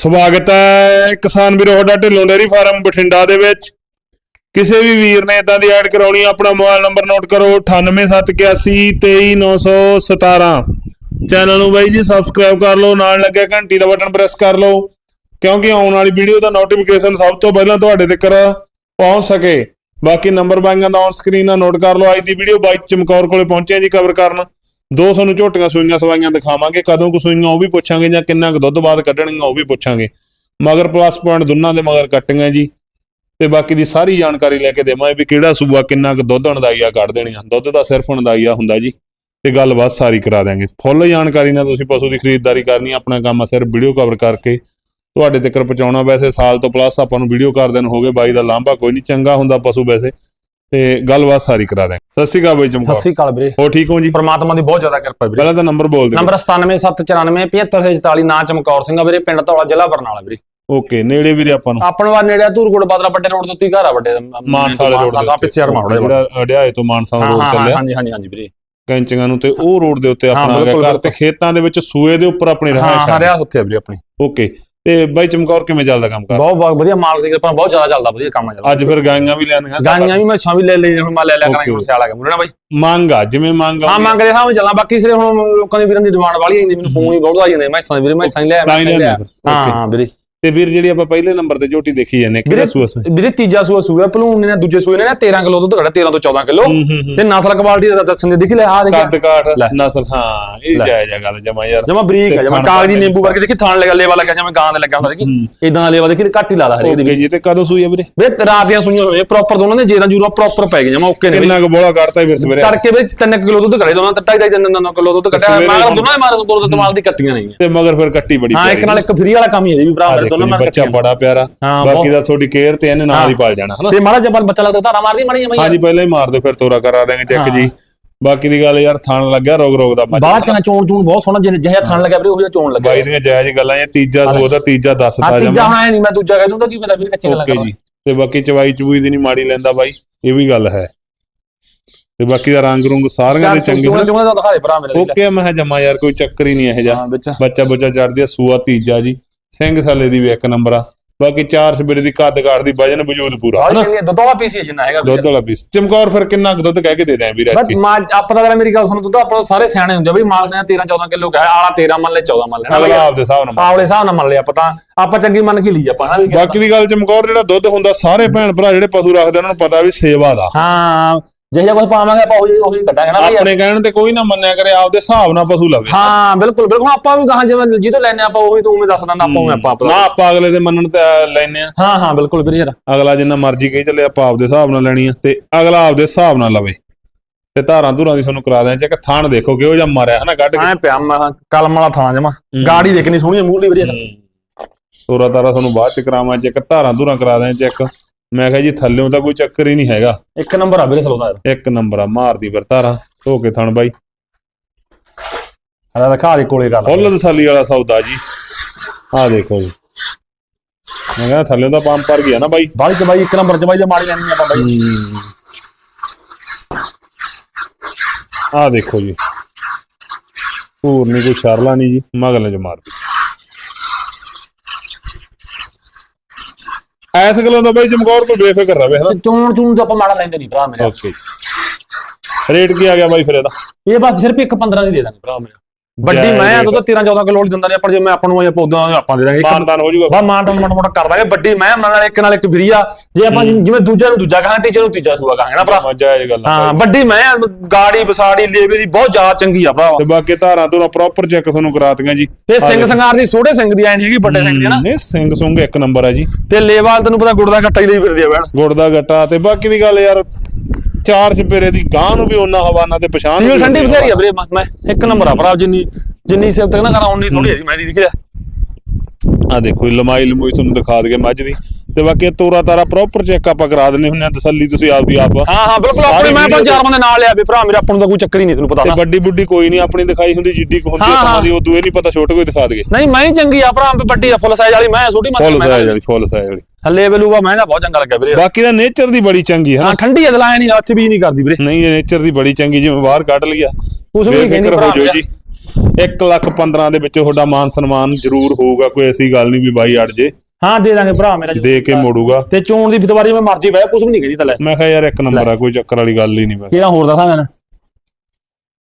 ਸਵਾਗਤ ਹੈ ਕਿਸਾਨ ਵੀਰੋ ਤੁਹਾਡਾ ਢਿੱਲੋਂ ਡੇਅਰੀ ਫਾਰਮ ਬਠਿੰਡਾ ਦੇ ਵਿੱਚ। ਕਿਸੇ ਵੀ ਵੀਰ ਨੇ ਇਦਾਂ ਦੀ ਐਡ ਕਰਾਉਣੀ ਆਪਣਾ ਮੋਬਾਈਲ ਨੰਬਰ ਨੋਟ ਕਰੋ 9871823917 ਚੈਨਲ ਨੂੰ ਬਾਈ ਜੀ ਸਬਸਕ੍ਰਾਈਬ ਕਰ ਲਓ, ਨਾਲ ਲੱਗਿਆ ਘੰਟੀ ਦਾ ਬਟਨ ਪ੍ਰੈਸ ਕਰ ਲਓ, ਕਿਉਂਕਿ ਆਉਣ ਵਾਲੀ ਵੀਡੀਓ ਦਾ ਨੋਟੀਫਿਕੇਸ਼ਨ ਸਭ ਤੋਂ ਪਹਿਲਾਂ ਤੁਹਾਡੇ ਤੱਕ ਪਹੁੰਚ ਸਕੇ। ਬਾਕੀ ਨੰਬਰ ਬਾਈਆਂ ਦਾ ਔਨ ਸਕਰੀਨ ਨਾਲ ਨੋਟ ਕਰ ਲਓ, ਅੱਜ ਦੀ ਵੀਡੀਓ ਬਾਈ ਚਮਕੌਰ ਕੋਲੇ ਪਹੁੰਚਿਆ ਜੀ ਕਵਰ ਕਰਨ। ਦੋ ਤੁਹਾਨੂੰ ਝੋਟੀਆਂ ਸੂਈਆਂ ਸਵਾਈਆਂ ਦਿਖਾਵਾਂਗੇ, ਕਦੋਂ ਕੁ ਸੂਈਆਂ ਉਹ ਵੀ ਪੁੱਛਾਂਗੇ ਜਾਂ ਕਿੰਨਾ ਕੁ ਦੁੱਧ ਬਾਅਦ ਕੱਢਣਗੀਆਂ ਉਹ ਵੀ ਪੁੱਛਾਂਗੇ। ਮਗਰ ਪਲੱਸ ਪੁਆਇੰਟ ਦੋਨਾਂ ਦੇ ਮਗਰ ਕੱਟੀਆਂ ਜੀ। ਤੇ ਬਾਕੀ ਦੀ ਸਾਰੀ ਜਾਣਕਾਰੀ ਲੈ ਕੇ ਦੇਵਾਂਗੇ ਵੀ ਕਿਹੜਾ ਸੂਆ ਕਿੰਨਾ ਕੁ ਦੁੱਧ ਅਣਦਾਈਆ ਕੱਢ ਦੇਣੀਆਂ ਦੁੱਧ ਦਾ ਸਿਰਫ ਅਣਦਾਈਆ ਹੁੰਦਾ ਜੀ। ਤੇ ਗੱਲਬਾਤ ਸਾਰੀ ਕਰਾ ਦਿਆਂਗੇ। ਫੁੱਲ ਜਾਣਕਾਰੀ ਨਾਲ ਤੁਸੀਂ ਪਸ਼ੂ ਦੀ ਖਰੀਦਦਾਰੀ ਕਰਨੀ ਆਪਣਾ ਕੰਮ ਆ ਸਿਰਫ ਵੀਡੀਓ ਕਵਰ ਕਰਕੇ। ਤੁਹਾਡੇ ਤੱਕ ਪਹੁੰਚਾਉਣਾ ਵੈਸੇ ਸਾਲ ਤੋਂ ਪਲੱਸ ਆਪਾਂ ਨੂੰ ਵੀਡੀਓ ਕਰਦੇ ਨੂੰ ਹੋ ਗਏ, ਬਾਈ ਦਾ ਲਾਂਭਾ ਕੋਈ ਨਹੀਂ, ਚੰਗਾ ਹੁੰਦਾ ਪਸ਼ੂ ਵੈਸੇ। ਤੇ ਗੱਲਬਾਤ ਸਾਰੀ ਕਰਾ ਦਿਆਂਗੇ। ਸਤਿ ਸ਼੍ਰੀ ਅਕਾਲ ਬਾਈ ਸਤਿ ਚਮਕੌਰ ਸ੍ਰੀ ਅਕਾਲ ਵੀਰੇ। ਹੋ ਠੀਕ ਹੋ ਜੀ? ਪਰਮਾਤਮਾ ਦੀ ਬਹੁਤ ਜ਼ਿਆਦਾ ਕਿਰਪਾ ਵੀਰੇ। ਪਹਿਲਾਂ ਤਾਂ ਨੰਬਰ ਬੋਲ ਦਿਓ। ਨੰਬਰ 9779475644 ਨਾਂ ਚਮਕੌਰ ਸਿੰਘ ਆ ਵੀਰੇ ਪਿੰਡ ਧੌਲਾ ਜ਼ਿਲ੍ਹਾ ਬਰਨਾਲਾ ਵੀਰੇ। ਓਕੇ ਨੇੜੇ ਵੀਰੇ ਆਪਾਂ ਨੂੰ। ਆਪਣ ਵਾਰ ਨੇੜੇ ਧੂਰਕੋਟ ਬਾਦਰਾ ਵੱਡੇ ਰੋਡ ਤੋਂ ਤੀ ਘਰ ਆ ਵੱਡੇ ਮਾਨਸਾ ਵਾਲੇ ਰੋਡ ਦਾ ਪਿੱਛੇ ਹਰ ਮਾੜਾ ਜਿਹੜਾ ਅੜਿਆਏ ਤੋਂ ਮਾਨਸਾ ਰੋਡ ਚੱਲਿਆ। ਹਾਂਜੀ ਹਾਂਜੀ ਹਾਂਜੀ ਵੀਰੇ। ਕੈਂਚੀਆਂ ਨੂੰ ਤੇ ਉਹ ਰੋਡ ਦੇ ਉੱਤੇ ਆਪਣਾ ਆ ਗਿਆ ਘਰ ਤੇ ਖੇਤਾਂ ਦੇ ਵਿੱਚ ਸੂਏ ਦੇ ਉੱਪਰ ਆਪਣੀ ਰਹਾਇਸ਼ ਆ। ਉੱਥੇ ਆ ਵੀਰੇ ਆਪਣੀ। ਓਕੇ। ਤੇ ਬਾਈ ਚਮਕੌਰ ਕਿਵੇਂ ਚੱਲਦਾ ਕੰਮ ਕਰ? ਬਹੁਤ ਬਹੁਤ ਵਧੀਆ ਮਾਲਕ ਦੀ ਕਿਰਪਾ ਨਾਲ ਬਹੁਤ ਜ਼ਿਆਦਾ ਚੱਲਦਾ ਵਧੀਆ ਕੰਮ ਚੱਲਦਾ ਅੱਜ ਫਿਰ ਗਾਈਆਂ ਵੀ ਲੈਂਦੀਆਂ ਗਾਈਆਂ ਵੀ ਮੈਂ ਸ਼ਾਮੀ ਲੈ ਲਈ ਹੁਣ ਮੈਂ ਲੈ ਲਿਆ ਕਰਾਂਗੇ. ਹੁਣ ਸਿਆਲ ਗਿਆ। ਮੁੰਡੇ ਬਾਈ? ਮੰਗ ਆ ਜਿਵੇਂ ਮੰਗ ਹਾਂ ਆਉਂਦੀ ਆ, ਮੰਗਦੇ ਹਾਂ ਮੈਂ ਚੱਲਾਂ। ਬਾਕੀ ਸਿਰੇ ਹੁਣ ਲੋਕਾਂ ਦੀ ਵੀਰਾਂ ਦੀ ਡਿਮਾਂਡ ਵਾਲੀ ਆਉਂਦੀ ਮੈਨੂੰ ਫੋਨ ਹੀ ਬਹੁਤ ਆ ਜਾਂਦੇ ਮੈਂ ਸਾਂ ਵੀਰੇ ਮੈਂ ਸਾਂ ਲਿਆ ਮੈਂ ਸਾਂ ਲਿਆ। ਹਾਂ. ਹਾਂ ਵੀਰੇ। ਤੇ ਵੀਰ ਜਿਹੜੀ ਆਪਾਂ ਪਹਿਲੇ ਨੰਬਰ ਤੇ ਝੋਟੀ ਦੇਖੀ ਜਾਂਦੇ ਕਿਹੜਾ ਵੀਰੇ ਸੂਆ ਸੀ? ਵੀਰੇ ਤੀਜਾ ਸੂਆ ਸੂਆ ਭਲੂਣ ਨੇ ਦੂਜੇ ਸੂਏ ਨੇ ਨਾ 13 ਕਿਲੋ ਦੁੱਧ ਘੜਾ 13 ਤੋਂ 14 ਕਿਲੋ। ਤੇ ਨਸਲ ਕੁਆਲਿਟੀ ਦਾ ਦੱਸਣ ਦੇ ਦੇਖੀ ਲੈ ਆ ਕੱਦ ਦੇਖਿਆ ਕਾਠ ਲੈ। ਨਸਲ ਹਾਂ ਇਹ। ਜਾਇਜ਼ ਗੱਲ ਜਮਾ ਯਾਰ। ਜਮਾ ਬਰੀਕ ਹੈ ਤੇ ਜਮਾ ਕਾਗਜੀ ਨਿੰਬੂ ਵਰਗੇ ਦੇਖੀ ਥਾਣ ਲਗਾ ਲੇਵਾ ਲੱਗਾ ਜਿਵੇਂ ਗਾਂ ਦੇ ਲੱਗਾ ਹੁੰਦਾ ਦੇਖੀ। ਇਦਾਂ ਦਾ ਲੇਵਾ ਦੇਖੀ ਘੱਟ ਹੀ ਲਾਦਾ ਹਰੇਕ ਦੀ ਜੀ ਤੇ ਕਦੋਂ ਸੂਈ ਆ ਵੀਰੇ? ਵੇ ਰਾਤ ਦੀਆਂ ਸੁਈਆਂ ਹੋਈਆਂ ਪ੍ਰੋਪਰ ਦੋਨਾਂ ਨੇ ਜੇਰਾਂ ਜੂਰਾ ਪ੍ਰੋਪਰ ਪੈ ਗਏ ਜਮਾ ਓਕੇ ਨੇ। ਕਿੰਨਾ ਕੁ ਬੋਲਾ ਕੱਢਤਾ ਫਿਰ ਸਵੇਰੇ? ਤੜਕੇ ਵਿੱਚ 3 ਕਿਲੋ ਦੁੱਧ ਘੜੇ ਦੋਨਾਂ ਟੱਟਾ ਹੀ ਤਿੰਨ ਤਿੰਨ ਕਿਲੋ ਦੁੱਧ ਕੱਢਿਆ ਸਵੇਰੇ ਮੈਂ ਹੁਣ- ਦੋਨਾਂ ਦੇ ਮਾਰੇ ਦੋ ਕਮਾਲ ਦੀ ਕੱਟੀਆਂ ਨਹੀਂ ਤੇ ਮਗਰ ਫਿਰ ਕੱਟੀ ਬੜੀ ਹਾਂ ਇੱਕ। ਨਾਲ ਇੱਕ ਫਰੀ ਵਾਲਾ ਕੰਮ ਹੀ ਹੈ ਜੀ ਭਰਾ ਮੇਰੇ ਦੇਖੋ ਦੋਨਾਂ ਮਾਰ ਬੱਚਾ ਬੜਾ ਪਿਆਰਾ ਬਾਕੀ ਦਾ ਤੁਹਾਡੀ ਕੇਅਰ ਤੇ ਇਹਨੇ ਨਾਲ ਹੀ ਪਾਲ ਜਾਣਾ ਹਨਾ? ਤੇ ਮਾੜਾ ਜਬਲ ਬੱਚਾ ਲੱਗਦਾ ਧਾਰਾ ਮਾਰਦੀ ਮਣੀ ਹਾਂਜੀ ਪਹਿਲਾਂ ਹੀ ਮਾਰ ਦਿਓ ਫਿਰ ਤੋਰਾ ਕਰਾ ਦੇਾਂਗੇ ਚੈੱਕ। ਜੀ। ਬਾਕੀ ਦੀ ਗੱਲ ਯਾਰ ਥਣ ਲੱਗਿਆ ਰੋਗ ਰੋਗ ਦਾ ਬਾਅਦ ਚ ਨਾ। ਚੋਣ ਚੋਣ ਬਹੁਤ ਸੋਹਣਾ ਜਿਹਾ ਜਿਹਾ ਥਣ ਲੱਗਿਆ ਵੀਰੇ ਉਹ ਜਿਹਾ ਚੋਣ ਲੱਗਿਆ। ਬਾਈ ਦੀਆਂ ਜਾਇਜ਼ ਗੱਲਾਂ ਇਹ ਤੀਜਾ। ਦੋ ਦਾ ਤੀਜਾ ਦੱਸਦਾ ਤੀਜਾ ਜਮਾ। ਹਾਂ ਨਹੀਂ ਮੈਂ ਦੂਜਾ ਕਹਿ ਦੂੰਗਾ ਕੀ ਪਤਾ ਵੀਰੇ ਕੱਚੇ ਓਕੇ ਕਰਾਂ। ਜੀ। ਤੇ ਬਾਕੀ ਚਵਾਈ ਚਬੂਈ ਦੀ ਨਹੀਂ ਮਾੜੀ ਲੈਂਦਾ ਬਾਈ ਇਹ ਵੀ ਗੱਲ ਹੈ। ਤੇ ਬਾਕੀ ਦਾ ਰੰਗ ਰੁੰਗ ਸਾਰੀਆਂ ਦੇ ਚੰਗੇ ਹਨ ਚੋਣ ਦਿਖਾ ਦੇ ਭਰਾ ਮੇਰੇ ਓਕੇ ਮੈਂ ਜਮਾ ਯਾਰ ਕੋਈ ਚੱਕਰ ਹੀ ਨਹੀਂ ਇਹ ਜਾ ਬੱਚਾ ਬੱਚਾ ਚੜਦੀ ਆ ਸੂਆ ਤੀਜਾ ਜੀ। ਸਿੰਘ ਸਾਲੇ ਦੀ ਵੀ ਇੱਕ ਨੰਬਰ ਆ। ਬਾਕੀ ਚਾਰ ਸਵੇਰੇ ਦੀ ਕੱਦ ਕਾੜ ਦੀ ਵਜਨ ਵਜੂਦ ਪੂਰਾ ਹਨਾ? ਚੰਗੀ ਦੁੱਧ ਵਾਲਾ ਪੀਸ ਹੀ ਜਿੰਨਾ ਹੈਗਾ ਦੁੱਧ ਵਾਲਾ ਪੀਸ ਚਮਕੌਰ ਫਿਰ ਕਿੰਨਾ ਕੁ ਦੁੱਧ ਕਹਿ ਕੇ ਦੇ ਦਿਆਂ ਵੀਰ ਅੱਜ ਬਸ ਮਾਂ ਆਪਾਂ ਤਾਂ ਮੇਰੀ ਗੱਲ ਸੁਣ ਦੁੱਧ ਆਪਾਂ ਸਾਰੇ ਸਿਆਣੇ ਹੁੰਦੇ ਆ ਬਈ ਮਾਲਕ ਨੇ 13 14 ਕਿਲੋ ਕਹਾ ਆਲਾ 13 ਮੰਨ ਲੈ 14 ਮੰਨ ਲੈਣਾ ਅਗਲਾ ਆਪਦੇ ਹਿਸਾਬ ਨਾਲ ਆਵਲੇ ਹਿਸਾਬ ਨਾਲ ਮੰਨ ਲਿਆ ਆਪਾਂ ਤਾਂ। ਆਪਾਂ ਚੰਗੀ ਮੰਨ ਕੇ ਲਈ ਆਪਾਂ ਹਨਾ ਵੀ ਬਾਕੀ ਦੀ ਗੱਲ ਚਮਕੌਰ ਜਿਹੜਾ ਦੁੱਧ ਹੁੰਦਾ ਸਾਰੇ ਭੈਣ ਭਰਾ ਜਿਹੜੇ ਪਸ਼ੂ ਰੱਖਦੇ ਉਹਨਾਂ ਨੂੰ ਪਤਾ ਵੀ ਸੇਵਾ ਦਾ। ਹਾਂ ਜਿਹੇ ਜਿਹਾ ਕੁਝ ਪਾਵਾਂਗੇ ਆਪਾਂ ਉਹੀ ਉਹੀ ਕੱਢਾਂਗੇ ਨਾ ਬਈ। ਆਪਣੇ ਕਹਿਣ ਤੇ ਕੋਈ ਨਾ ਮੰਨਿਆ ਕਰੇ ਆਪਦੇ ਹਿਸਾਬ ਨਾਲ ਪਸ਼ੂ ਲਵੇ। ਹਾਂ ਬਿਲਕੁਲ ਬਿਲਕੁਲ। ਆਪਾਂ ਵੀ ਗਾਹਾਂ ਜਿਵੇਂ ਜਿਹਤੋਂ ਲੈਨੇ ਆਪਾਂ ਉਹੀ ਤੂੰ ਉਵੇਂ ਦੱਸ ਦਿੰਦਾ ਆਪਾਂ ਉਵੇਂ ਆਪਾਂ ਨਾ ਆਪਾਂ ਅਗਲੇ ਦੇ ਮੰਨਣ ਤੇ ਲੈਨੇ ਆ ਹਾਂ ਹਾਂ ਬਿਲਕੁਲ ਵੀਰੇ ਯਾਰ। ਅਗਲਾ ਜਿੰਨਾ ਮਰਜ਼ੀ ਕਹੀ ਚੱਲੇ ਆਪਾਂ ਆਪਦੇ ਹਿਸਾਬ ਨਾਲ ਲੈਣੀ ਆ ਤੇ ਅਗਲਾ ਆਪਦੇ ਹਿਸਾਬ ਨਾਲ ਲਵੇ। ਤੇ ਧਾਰਾਂ ਧੁਰਾਂ ਦੀ ਤੁਹਾਨੂੰ ਕਰਾ ਦਿਆਂ ਚੈੱਕ ਥਾਣ ਦੇਖੋ ਕਿਹੋ ਜਿਹਾ ਮਾਰਿਆ ਹਨਾ ਕੱਢ ਕੇ। ਐ ਪਿਆ ਮੈਂ ਕਲਮ ਵਾਲਾ ਥਾਣਾ ਜਮਾ। ਗਾੜੀ ਦੇਖਣੀ ਸੋਹਣੀ ਮੂਹਲੀ ਵੀਰੇ ਤੋਰਾ ਤਾਰਾ ਤੁਹਾਨੂੰ ਬਾਅਦ ਚ ਕਰਾਵਾਂ ਚੈੱਕ ਧਾਰਾਂ ਧੁਰਾਂ ਕਰਾ ਦਿਆਂ ਚੈੱਕ ਮੈਂ ਕਿਹਾ ਜੀ ਥੱਲਿਓਂ ਤਾਂ ਕੋਈ ਚੱਕਰ ਹੀ ਨਹੀਂ ਹੈਗਾ। ਇੱਕ ਨੰਬਰ ਆ ਵੀਰੇ ਸਲੋਦਾ ਯਾਰ ਇੱਕ ਨੰਬਰ ਆ ਮਾਰਦੀ ਫਿਰ ਧਾਰਾਂ ਧੋ ਕੇ ਥਣ ਬਾਈ। ਆ ਦਿਖਾ ਦੇ ਕੋਲੇ ਗੱਲ। ਫੁੱਲ ਦਸਾਲੀ ਵਾਲਾ ਸੌਦਾ ਜੀ। ਆਹ ਦੇਖੋ ਜੀ। ਮੈਂ ਕਿਹਾ ਥੱਲੇ ਤਾਂ ਪੰਪ ਪਰ ਗਿਆ ਨਾ ਬਾਈ। ਬਾਈ ਚ ਬਾਈ ਇੱਕ ਨੰਬਰ ਚ ਬਾਈ ਦੇ ਮਾੜੀ ਜਾਣੀ ਆਪਾਂ ਬਾਈ। ਆਹ ਦੇਖੋ ਜੀ। ਹੋਰ ਨਹੀਂ ਕੋਈ ਸ਼ਰਲਾ ਨਹੀਂ ਜੀ ਮਗਲ ਚ ਮਾਰਦੀ ਐਸ ਗੱਲੋਂ ਤਾਂ ਬਾਈ ਚਮਕੌਰ ਕੋਈ ਬੇਫਿਕਰ ਰਵੇ ਹਨਾ? ਤੇ ਚੋਣ ਚੂਣ ਚ ਆਪਾਂ ਮਾੜਾ ਲੈਂਦੇ ਨਹੀਂ ਭਰਾ ਮੇਰੇ। ਓਕੇ। ਰੇਟ ਕੀ ਆ ਗਿਆ ਬਾਈ ਫਿਰ ਇਹਦਾ? ਇਹ ਬਸ ਸਿਰਫ ਇੱਕ 15 ਦੀ ਦੇ ਦਾਂਗੇ ਭਰਾ ਮੇਰੇ। ਵੱਡੀ ਮੈਂ ਆ ਤਾਂ 13 14 ਕਿਲੋ ਦਿੰਦਾ ਨੇ ਆਪਾਂ ਜੇ ਮੈਂ ਆਪਾਂ ਨੂੰ ਇਹ ਪੌਦਾ ਆਪਾਂ ਦੇ ਦਾਂਗੇ ਮਾਨਦਾਨ ਹੋ ਜਾਊਗਾ। ਬਾ ਮਾਨ ਟਨ ਮਟ ਮਟ ਕਰ ਦਾਂਗੇ। ਵੱਡੀ ਮੈਂ ਨਾਲ ਇੱਕ ਨਾਲ ਇੱਕ ਫਿਰੀਆ ਜੇ ਆਪਾਂ ਜਿਵੇਂ ਦੂਜੇ ਨੂੰ ਦੂਜਾ ਕਹਾਂਗੇ ਤੀਜੇ ਨੂੰ ਤੀਜਾ ਸੂਆ ਕਹਾਂਗੇ ਨਾ ਭਰਾ। ਮਜ਼ਾ ਇਹ ਗੱਲ ਹਾਂ ਵੱਡੀ ਮੈਂ ਆ, ਗਾੜੀ ਬਸਾੜੀ ਲੇਵੇ ਦੀ ਬਹੁਤ ਜ਼ਿਆਦਾ ਚੰਗੀ ਆ ਭਰਾ ਤੇ ਬਾਕੀ ਧਾਰਾਂ ਤੋਂ ਪ੍ਰੋਪਰ ਚੈੱਕ ਤੁਹਾਨੂੰ ਕਰਾਤੀਆਂ ਜੀ। ਤੇ ਸਿੰਘ ਸੰਗਾਰ ਦੀ ਛੋਟੇ ਸਿੰਘ ਦੀ ਐ ਨਹੀਂ ਹੈਗੀ ਵੱਡੇ ਸਿੰਘ ਦੀ ਨਾ। ਨਹੀਂ ਸਿੰਘ ਸੁੰਗ ਇੱਕ ਨੰਬਰ ਆ ਜੀ। ਤੇ ਲੇਵਾਲ ਤੈਨੂੰ ਪਤਾ ਗੁੜ ਦਾ ਕੱਟਾ ਹੀ ਲਈ ਫਿਰਦੀ ਆ ਭੈਣ। ਗੁੜ ਦਾ ਗੱਟਾ ਤੇ ਬਾਕੀ ਦੀ ਗੱਲ ਯਾਰ ਚਾਰ ਚਪੇਰੇ ਦੀ ਗਾਂ ਨੂੰ ਵੀ ਉਹਨਾਂ ਹਵਾਨਾ ਤੇ ਪਛਾਣ ਸੀਲ ਠੰਡੀ ਬਥੇਰੀ ਆ ਵੀਰੇ ਮੈਂ- ਮੈਂ ਇੱਕ ਨੰਬਰ ਆ ਭਰਾ ਜਿੰਨੀ ਜਿੰਨੀ ਸੇਵ ਤੱਕ ਨਾ ਕਰਾਂ ਉਨੀ ਥੋੜੀ ਹੈ ਮੈਂ ਦੀ ਦਿਖਿਆ। ਆ ਦੇਖੋ ਲਮਾਈ ਲਮੂਈ ਤੁਹਾਨੂੰ ਦਿਖਾ ਦਈਏ ਮੱਝ ਦੀ। ਤੇ ਬਾਕੀ ਤੋਰਾ ਤਾਰਾ ਪ੍ਰੋਪਰ ਚੈੱਕ ਆਪਾਂ ਕਰਾ ਦਿੰਦੇ ਹੁੰਦੇ ਆ ਤਸੱਲੀ ਤੁਸੀਂ ਆਪਦੀ ਆਪ। ਹਾਂ ਹਾਂ ਬਿਲਕੁਲ ਆਪਣੀ ਮੈਂ ਪੰਜ ਚਾਰ ਬੰਦੇ ਨਾਲ ਲਿਆ ਵੀ ਭਰਾ ਮੇਰੇ ਆਪਾਂ ਨੂੰ ਤਾਂ ਕੋਈ ਚੱਕਰ ਹੀ ਨਹੀਂ ਤੈਨੂੰ ਪਤਾ ਨਾ। ਵੱਡੀ ਬੁੱਢੀ ਕੋਈ ਨਹੀਂ ਆਪਣੀ ਦਿਖਾਈ ਹੁੰਦੀ ਜਿੱਡੀ ਕੁ ਹੁੰਦੀ ਹਾਂ। ਦੀ ਉਦੋਂ ਇਹ ਨਹੀਂ ਪਤਾ ਛੋਟੇ ਕੋਈ ਦਿਖਾ ਦਈਏ। ਨਹੀਂ ਮੈਂ ਹੀ ਚੰਗੀ ਆ ਭਰਾ ਵੱਡੀ ਆ ਫੁੱਲ ਸਾਈਜ਼ ਵਾਲੀ ਮੈਂ ਛੋਟੀ ਮੱਝ ਫੁੱਲ ਮੈਂ ਸਾਈਜ਼ ਵਾਲੀ ਫੁੱਲ ਸਾਈਜ਼ ਵਾਲੀ। ਥੱਲੇ ਬਲੂਗਾ ਮੈਂ ਤਾਂ ਬਹੁਤ ਚੰਗਾ ਲੱਗਿਆ ਵੀਰੇ। ਬਾਕੀ ਦਾ ਨੇਚਰ ਦੀ ਬੜੀ ਚੰਗੀ ਹੈ ਹਾਂ ਠੰਡੀ ਆ ਦਲਾਇਆ ਨਹੀਂ ਹੱਥ ਵੀ ਨਹੀਂ ਕਰਦੀ ਵੀਰੇ। ਨਹੀਂ ਇਹ ਨੇਚਰ ਦੀ ਬੜੀ ਚੰਗੀ ਜਿਵੇਂ ਬਾਹਰ ਕੱਢ ਲਿਆ ਕੁਛ ਵੀ ਕਹਿੰਦੀ ਭਰਾ ਮੇਰਾ। ਜੀ। 1 ਲੱਖ 15 ਦੇ ਵਿੱਚ ਤੁਹਾਡਾ ਮਾਨ ਸਨਮਾਨ ਜ਼ਰੂਰ ਹੋਊਗਾ ਕੋਈ ਐਸੀ ਗੱਲ ਨਹੀਂ ਵੀ ਬਾਈ ਅੜ ਜੇ। ਹਾਂ ਦੇ ਦਾਂਗੇ ਭਰਾ ਮੇਰਾ ਜੋ। ਦੇ ਕੇ ਮੋੜੂਗਾ। ਤੇ ਚੋਣ ਦੀ ਫਤਵਾਰੀ ਮੈਂ ਮਰਜ਼ੀ ਬਹਿ ਕੁਝ ਵੀ ਨਹੀਂ ਕਹਿੰਦੀ ਤਲੇ ਮੈਂ ਕਿਹਾ ਯਾਰ ਇੱਕ ਨੰਬਰ ਆ ਕੋਈ ਚੱਕਰ ਵਾਲੀ ਗੱਲ ਹੀ ਨਹੀਂ ਬਸ। ਕਿਹੜਾ ਹੋਰ ਦੱਸਾਂ ਮੈਂ?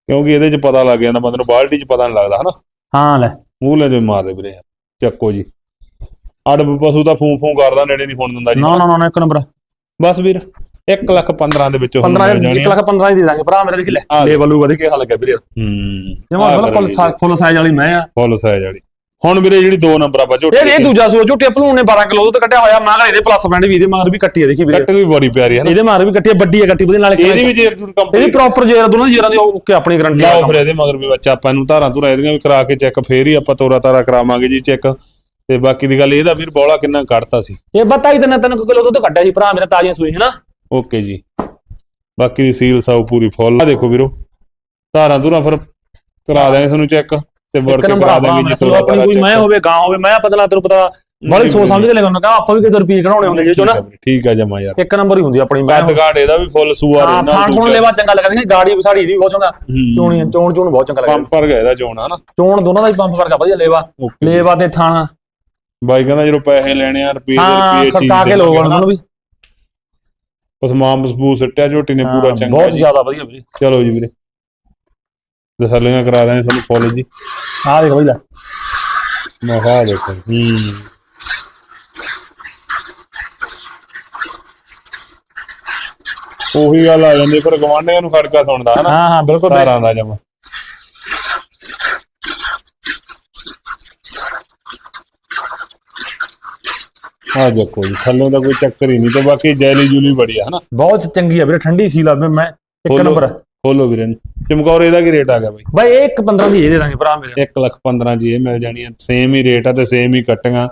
ਕਿਉਂਕਿ ਇਹਦੇ 'ਚ ਪਤਾ ਲੱਗ ਜਾਂਦਾ ਬੰਦੇ ਨੂੰ ਬਾਲਟੀ 'ਚ ਪਤਾ ਨਹੀਂ ਲੱਗਦਾ ਹਨਾ? ਹਾਂ ਲੈ। ਮੂੰਹ ਲੈ ਜੇ ਮਾਰਦੇ ਵੀਰੇ ਚੱਕੋ ਜੀ। ਅੜ ਪਸ਼ੂ ਤਾਂ ਫੂੰ ਫੂੰ ਕਰਦਾ ਨੇੜੇ ਨਹੀਂ ਫੋਨ ਦਿੰਦਾ ਜੀ। ਨਾ ਨਾ ਨਾ ਇੱਕ ਨੰਬਰ। ਬਸ ਵੀਰ 1 ਲੱਖ 15 ਦੇ ਵਿੱਚ 15 1 ਲੱਖ 15 ਹੀ ਦੇ ਦਾਂਗੇ। ਭਰਾ ਮੇਰੇ ਦੇਖ ਲੈ ਆ ਲੈ ਬੱਲੂ ਵਧੇ ਕਿਹਾ ਲੱਗਿਆ ਵੀਰੇ। ਹੂੰ ਜਿਵੇਂ ਮਤਲਬ ਫੁੱਲ ਸਾਈਜ਼ ਫੁੱਲ ਸਾਈਜ਼ ਵਾਲੀ ਮੈਂ ਆ। ਫੁੱਲ ਸਾਈਜ਼ ਵਾਲੀ। ਹੁਣ ਵੀਰੇ ਜਿਹੜੀ ਦੋ ਨੰਬਰ ਆਪਾਂ ਝੋਟੀ ਇਹ ਇਹ ਦੂਜਾ ਸੂਆ ਝੋਟੇ ਭਲੂਣ ਨੇ 12 ਕਿਲੋ ਤੋਂ ਕੱਟਿਆ ਹੋਇਆ। ਮਗਰ ਇਹਦੇ ਪਲੱਸ ਬੈਂਡ ਵੀ ਇਹਦੇ ਮਗਰ ਵੀ ਕੱਟੀ ਹੈ ਦੇਖੀ ਵੀਰੇ। ਕੱਟ ਵੀ ਬੜੀ ਪਿਆਰੀ ਹੈ ਨਾ। ਇਹਦੇ ਮਗਰ ਵੀ ਕੱਟੀ ਹੈ ਵੱਡੀ ਹੈ ਕੱਟੀ ਉਹਦੇ ਨਾਲ ਇਹਦੀ ਵੀ ਜੇਰ ਜੂਰ ਇਹਦੀ ਪ੍ਰੋਪਰ ਜੇਰ ਦੋਨਾਂ ਜੇਰਾਂ ਦੀ ਓਕੇ ਆਪਣੀ ਗਾਰੰਟੀ ਲਾਓ ਫਿਰ ਇਹਦੇ ਮਗਰ ਵੀ ਬੱਚਾ ਆਪਾਂ ਨੂੰ ਧਾਰਾਂ ਧੁਰਾਂ ਇਹਦੀਆਂ ਵੀ ਕਰਾ ਕੇ ਚੈੱਕ ਫੇਰ ਹੀ ਆਪਾਂ ਤੋਰਾ ਤਾਰਾ ਕਰਾਵਾਂਗੇ ਜੀ ਚੈੱਕ ਤੇ ਬਾਕੀ ਦੀ ਗੱਲ ਇਹਦਾ ਵੀਰ ਬੋਲਾ ਕਿੰਨਾ ਕੱਢਤਾ ਸੀ। ਇਹ ਬਤਾਈ ਤਿੰਨ ਤਿੰਨ ਕਿਲੋ ਦੁੱਧ ਕੱਢਿਆ ਸੀ ਭਰਾ ਮੇਰਾ ਤਾਜ਼ੀਆਂ ਸੂਈ ਹੈ ਨਾ? ਓਕੇ ਜੀ। ਬਾਕੀ ਦੀ ਸੀਲ ਸਾਊ ਪੂਰੀ ਫੁੱਲ ਆ ਦੇਖੋ ਵੀਰੋ। ਧਾਰਾਂ ਧੁਰਾਂ ਫਿਰ ਕਰਾ ਦਾਂਗੇ ਤੁਹਾਨੂੰ ਚੈੱਕ ਤੇ ਕੇ ਨੰਬਰ ਕਰਾ ਦਾਂਗੇ ਜੀ ਚਲੋ ਆਪਣੀ ਕੋਈ ਮੈਂ ਹੋਵੇ ਗਾਂ ਹੋਵੇ ਮੈਂ ਪਤਲਾ ਤੈਨੂੰ ਪਤਾ ਬੜੀ ਸੋਚ ਸਮਝ ਕੇ ਲੈਣਾ ਕਹਾਂ ਆਪਾਂ ਵੀ ਕਿਤੇ ਰੁਪਏ ਕਢਾਉਣੇ ਹੁੰਦੇ ਜੇ ਚੋ ਨਾ। ਠੀਕ ਆ ਜਮਾ ਯਾਰ। ਇੱਕ ਨੰਬਰ ਹੀ ਹੁੰਦੀ ਆਪਣੀ ਮੈਂ ਘਾਟ ਇਹਦਾ ਵੀ ਫੁੱਲ ਸੂਆ ਹਾਂ ਰਹਿਣਾ ਥਾਣ ਥੋਣ ਲੈਵਾ ਚੰਗਾ ਲੱਗਦਾ ਸੀ ਗਾੜੀ ਵਿਸਾੜੀ ਦੀ ਬਹੁਤ ਚੰਗਾ। ਚੋਣੀ ਚੋਣ ਚੋਣ ਬਹੁਤ ਚੰਗਾ ਲੱਗਦਾ ਪੰਪ ਪਰ ਗਿਆ ਇਹਦਾ ਚੋਣਾ ਹਨਾ ਚੋਣ ਦੋਨਾਂ ਦਾ ਹੀ ਪੰਪ ਵਰਗਾ ਵਧੀਆ ਲੇਵਾ। ਲੇਵਾ ਤੇ ਥਾਣਾ। ਬਾਈ ਕਹਿੰਦਾ ਜਦੋਂ ਪੈਸੇ ਲੈਣੇ ਆ ਰੁਪਏ ਦੇ ਹਾਂ ਰੁਪਏ ਕੇ ਲੋਕ ਉਹਨਾਂ ਨੂੰ ਵੀ। ਉਸ ਮਾਂ ਮਸਬੂਤ ਸੱਟਿਆ ਝੋਟੀ ਨੇ ਪੂਰਾ ਚੰਗਾ ਬਹੁਤ ਜ਼ਿਆਦਾ ਵਧੀਆ ਵੀਰੇ। ਚਲੋ ਜੀ ਵੀਰੇ। ਦਸਲੀਆਂ ਕਰਾ ਦਾਂਗੇ ਤੁਹਾਨੂੰ ਕਾਲਜ ਜੀ। ਆਹ ਦੇਖੋ ਬਈ ਲੈ। ਮੈਂ ਕਿਹਾ ਆਹ ਦੇਖੋ ਹੂੰ ਉਹੀ ਗੱਲ ਆ ਜਾਂਦੀ ਫਿਰ ਗਵਾਂਢੀਆਂ ਨੂੰ ਖੜਕਾ ਸੁਣਦਾ ਹਨਾ? ਹਾਂ ਹਾਂ ਬਿਲਕੁਲ। ਤਾਰਾਂ ਦਾ ਜਮਾ। ਆ ਦੇਖੋ ਜੀ ਥੱਲੋਂ ਦਾ ਕੋਈ ਚੱਕਰ ਹੀ ਨਹੀਂ ਤੇ ਬਾਕੀ ਜੈਲੀ ਜੂਲੀ ਬੜੀ ਆ ਹਨਾ? ਬਹੁਤ ਚੰਗੀ ਆ ਵੀਰੇ ਠੰਡੀ ਸੀ ਲਾ ਮੈਂ ਇੱਕ ਖੋਲੋ। ਨੰਬਰ। ਖੋਲੋ ਵੀਰੇ ਨੂੰ। ਚਮਕੌਰ ਇਹਦਾ ਕੀ ਰੇਟ ਆ ਗਿਆ ਬਾਈ? ਬਾਈ ਇਹ ਇੱਕ 15 ਦੀ ਇਹ ਦੇ ਦਾਂਗੇ ਭਰਾ ਮੇਰੇ। 1 ਲੱਖ 15 ਜੀ ਇਹ ਮਿਲ ਜਾਣੀ ਹੈ ਸੇਮ ਹੀ ਰੇਟ ਆ ਤੇ ਸੇਮ ਹੀ ਕੱਟੀਆਂ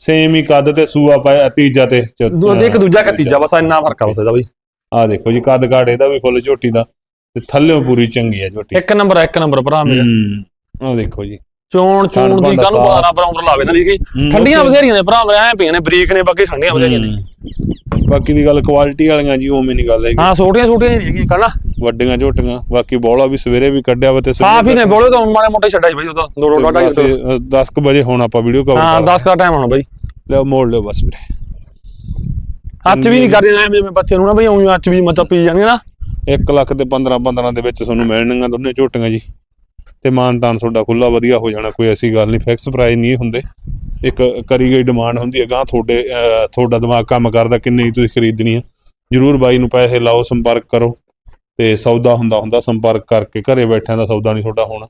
ਸੇਮ ਹੀ ਕੱਦ ਤੇ ਸੂਆ ਪਾਇਆ ਤੀਜਾ ਤੇ ਦੋ ਇੱਕ ਦੂਜਾ ਕਿ ਤੀਜਾ ਬਸ ਇੰਨਾ ਫ਼ਰਕ ਆ ਬਸ ਇਹਦਾ ਬਈ। ਆ ਦੇਖੋ ਜੀ ਕੱਦ ਕਾੜ ਇਹਦਾ ਵੀ ਫੁੱਲ ਝੋਟੀ ਦਾ ਤੇ ਥੱਲੇੋਂ ਪੂਰੀ ਚੰਗੀ ਹੈ ਝੋਟੀ। ਇੱਕ ਨੰਬਰ ਇੱਕ ਨੰਬਰ ਭਰਾ ਮੇਰੇ। ਹੂੰ ਆ ਦੇਖੋ ਜੀ। ਚੋਣ ਚੋਣ ਦੀ ਸਾਫ਼। ਬਾਰਾ ਬਰਾਉਂਡਰ ਲਾਵੇ ਨਾ ਹੂੰ, ਠੰਡੀਆਂ। ਬਥੇਰੀਆਂ ਨੇ ਭਰਾ ਐ ਪਈਆਂ ਨੇ ਬਰੀਕ ਨੇ ਬਾਕੀ ਠੰਡੀਆਂ ਬਥੇਰੀਆਂ ਨੇ। ਬਾਕੀ ਦੀ ਗੱਲ ਕੁਆਲਿਟੀ ਵਾਲੀਆਂ ਜੀ ਉਵੇਂ ਨਹੀਂ ਗੱਲ ਹੈਗੀ। ਹਾਂ ਛੋਟੀਆਂ ਛੋਟੀਆਂ ਨਹੀਂ ਹੈਗੀਆਂ ਕੱਲਾ ਵੱਡੀਆਂ ਝੋਟੀਆਂ ਬਾਕੀ ਬੋਲਾ ਵੀ ਸਵੇਰੇ ਵੀ ਕੱਢਿਆ ਵਾ ਤੇ ਸਾਫ਼ ਹੀ ਨੇ ਬੋਲੇ ਤਾਂ ਮਾਰੇ ਮੋਟੇ ਛੱਡਿਆ ਸੀ ਬਈ ਉਹਦਾ ਦੋ ਦੋ ਡਾਟਾ 10 ਕੁ ਵਜੇ ਹੁਣ ਆਪਾਂ ਵੀਡੀਓ ਕਵਰ ਹਾਂ 10 ਦਾ ਟਾਈਮ ਹੋਣਾ ਬਈ। ਲਿਓ ਮੋੜ ਲਿਓ ਬਸ ਵੀਰੇ। ਹੱਥ ਵੀ ਨਹੀਂ ਕਰਦੇ ਐ ਜਿਵੇਂ ਬੱਚੇ ਨੂੰ ਨਾ ਬਈ ਉਹੀ ਹੱਥ ਵੀ ਮਤਲਬ ਪੀ ਜਾਂਦੇ ਨਾ। 1 ਲੱਖ ਤੇ 15 15 ਦੇ ਵਿੱਚ ਤੁਹਾਨੂੰ ਮਿਲਣਗੀਆਂ ਦੋਨੇ ਝੋਟੀਆਂ ਜੀ। ਤੇ ਮਾਨ ਤਾਨ ਤੁਹਾਡਾ ਖੁੱਲਾ ਵਧੀਆ ਹੋ ਜਾਣਾ ਕੋਈ ਐਸੀ ਗੱਲ ਨਹੀਂ ਫਿਕਸ ਪ੍ਰਾਈਸ ਨਹੀਂ ਹੁੰਦੇ। ਇੱਕ ਕਰੀ ਗਈ ਡਿਮਾਂਡ ਹੁੰਦੀ ਹੈ ਗਾਂ ਤੁਹਾਡੇ ਤੁਹਾਡਾ ਦਿਮਾਗ ਕੰਮ ਕਰਦਾ ਕਿੰਨੇ ਦੀ ਤੁਸੀਂ ਖਰੀਦਣੀ ਹੈ। ਜਰੂਰ ਬਾਈ ਨੂੰ ਪੈਸੇ ਲਾਓ ਸੰਪਰਕ ਕਰੋ ਤੇ ਸੌਦਾ ਹੁੰਦਾ ਹੁੰਦਾ ਸੰਪਰਕ ਕਰਕੇ ਘਰੇ ਬੈਠਿਆਂ ਦਾ ਸੌਦਾ ਨਹੀਂ ਤੁਹਾਡਾ ਹੋਣਾ।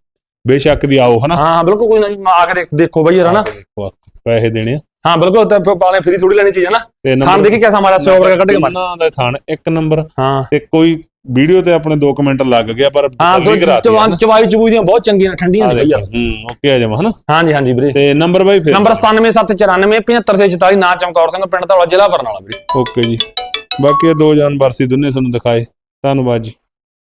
ਬੇਸ਼ੱਕ ਦੀ ਆਓ ਹਨਾ? ਹਾਂ ਬਿਲਕੁਲ ਕੋਈ ਨਾ ਆ ਕੇ ਦੇਖ- ਬਈ ਯਾਰ ਨਾ। ਦੇਖੋ, ਪੈਸੇ ਦੇਣੇ ਆ। ਹਾਂ ਬਿਲਕੁਲ ਤਾਂ ਪਾਲੇ ਫਰੀ ਥੋੜੀ ਲੈਣੀ ਹੈ ਨਾ। ਖਾਣ ਦੇਖੀ ਕਿਆ ਹਮਾਰਾ 100 ਵਰਗਾ ਕੱਢ ਕੇ ਮਾਰ। ਦਾ ਥਾਣ ਇੱਕ ਨੰਬਰ ਹਾਂ। ਤੇ ਕੋਈ ਵੀਡੀਓ ਤੇ ਆਪਣੇ 2 ਕਮੈਂਟ ਲੱਗ ਗਿਆ ਪਰ ਹਾਂ ਕਰਾਤੀ ਚਵਾਨ ਚਵਾਈ ਚਬੂਈ ਦੀਆਂ ਬਹੁਤ ਚੰਗੀਆਂ ਠੰਡੀਆਂ ਨੇ ਦੇਖੋ ਹੂੰ ਓਕੇ ਆ ਜਾਵਾ ਹਨਾ? ਹਾਂਜੀ ਹਾਂਜੀ ਵੀਰੇ। ਤੇ ਨੰਬਰ ਬਾਈ ਫਿਰ? ਨੰਬਰ 97794 75644 ਨਾਂ ਚਮਕੌਰ ਸਿੰਘ ਪਿੰਡ ਧੌਲਾ ਜ਼ਿਲ੍ਹਾ ਬਰਨਾਲਾ ਵੀਰੇ। ਓਕੇ ਜੀ। ਬਾਕੀ ਇਹ ਦੋ ਜਾਨਵਰ ਸੀ ਦੋਨੇ ਤੁਹਾਨੂੰ ਦਿਖਾਏ। ਧੰਨਵਾਦ ਜੀ।